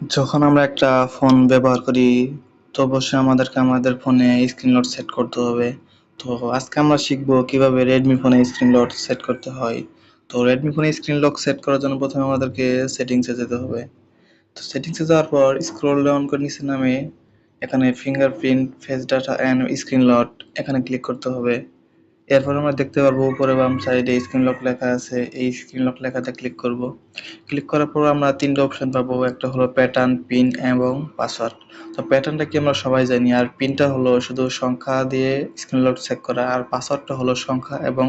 যখন আমরা একটা ফোন ব্যবহার করি, তো অবশ্যই আমাদেরকে আমাদের ফোনে স্ক্রিন লক সেট করতে হবে। তো আজকে আমরা শিখব কীভাবে রেডমি ফোনে স্ক্রিন লক সেট করতে হয়। তো রেডমি ফোনে স্ক্রিন লক সেট করার জন্য প্রথমে আমাদেরকে সেটিংসে যেতে হবে। তো সেটিংসে যাওয়ার পর স্ক্রল ডাউন করে নিচে নামে এখানে fingerprint face data and screen lock এখানে ক্লিক করতে হবে। এরপর আমরা দেখতে পারব উপরে বাম সাইডে স্ক্রিন লক লেখা আছে। এই স্ক্রিন লক লেখাতে ক্লিক করব। ক্লিক করার পর আমরা তিনটা অপশন পাবো। একটা হলো প্যাটার্ন পিন এবং পাসওয়ার্ড তো প্যাটার্নটা কি আমরা সবাই জানি। আর পিনটা হলো শুধু সংখ্যা দিয়ে স্ক্রিন লক চেক করা। আর পাসওয়ার্ডটা হলো সংখ্যা এবং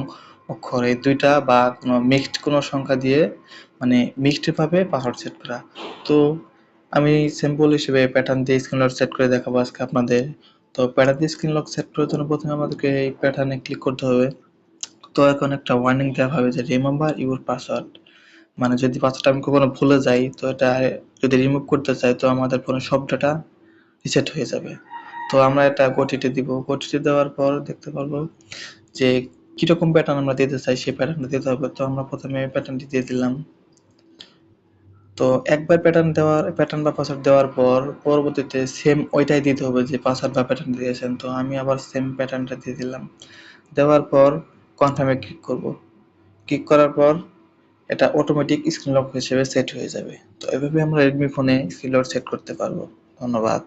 অক্ষর। এই দুইটা বা কোনো মিক্সড কোনো সংখ্যা দিয়ে মানে মিক্সড ভাবে পাসওয়ার্ড সেট করা। তো আমি সিম্পল হিসেবে প্যাটার্ন দিয়ে স্ক্রিন লক সেট করে দেখাবো আজকে আপনাদের। তো প্যাটার্ন স্ক্রিন লক সেট করার জন্য প্রথমে আমাদেরকে এই প্যাটার্নে ক্লিক করতে হবে। তো এখন একটা ওয়ার্নিং দেওয়া হবে যে রিমেম্বার ইউর পাসওয়ার্ড মানে যদি পাসওয়ার্ড আমি কখনো ভুলে যাই, তো এটা যদি রিমুভ করতে চাই, তো আমাদের ফোনের সব ডাটা রিসেট হয়ে যাবে। তো আমরা এটা গোটিতে দিব। গোটিতে দেওয়ার পর দেখতে পারব যে কীরকম প্যাটার্ন আমরা দিতে চাই, সেই প্যাটার্নটা দিতে হবে। তো আমরা প্রথমে প্যাটার্নটি দিয়ে দিলাম। তো একবার প্যাটার্ন দেওয়ার প্যাটার্ন বা পাসওয়ার্ড দেওয়ার পর পরবর্তীতে সেম ওইটাই দিতে হবে যে পাসওয়ার্ড বা প্যাটার্ন দিয়েছেন। তো আমি আবার সেম প্যাটার্নটা দিয়ে দিলাম। দেওয়ার পর কনফার্মে ক্লিক করব। ক্লিক করার পর এটা অটোমেটিক স্ক্রিন লক হিসেবে সেট হয়ে যাবে। তো এভাবে আমরা রেডমি ফোনে স্ক্রিন লক সেট করতে পারব। ধন্যবাদ।